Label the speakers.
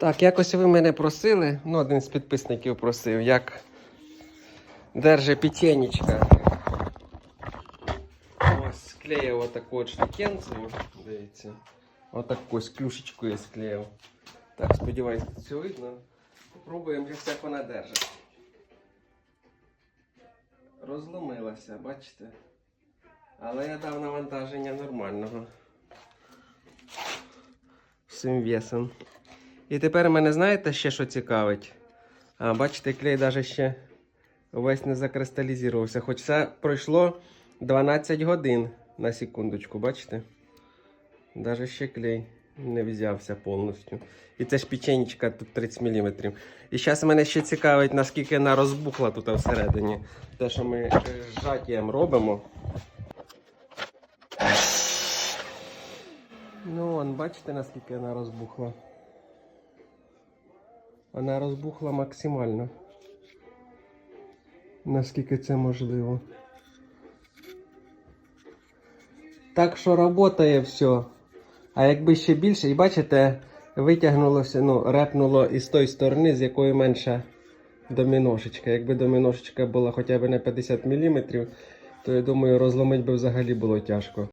Speaker 1: Так, якось ви мене просили, ну, один з підписників просив, як держи печенечка. Ось склеїв отаку от штукенцію, дивіться. Отаку з клюшечкою склеїв. Так, сподіваюсь, все видно. Попробуємо, як вона держить. Розломилася, бачите? Але я дав навантаження нормального. Всім весом. І тепер мене знаєте ще що цікавить? А, бачите, клей навіть ще весь не закристалізувався. Хоч це пройшло 12 годин на секундочку, бачите? Даже ще клей не взявся повністю. І це ж печенечка тут 30 мм. І зараз мене ще цікавить, наскільки вона розбухла тут всередині. Те, що ми е, зжаттям робимо. Ну, вон, бачите, наскільки вона розбухла. Вона розбухла максимально. Наскільки це можливо. Так що працює все. А якби ще більше, і бачите, витягнулося, ну, репнуло із тої сторони, з якої менша доміношечка. Якби доміношечка була хоча б на 50 мм, то я думаю, розломити би взагалі було тяжко.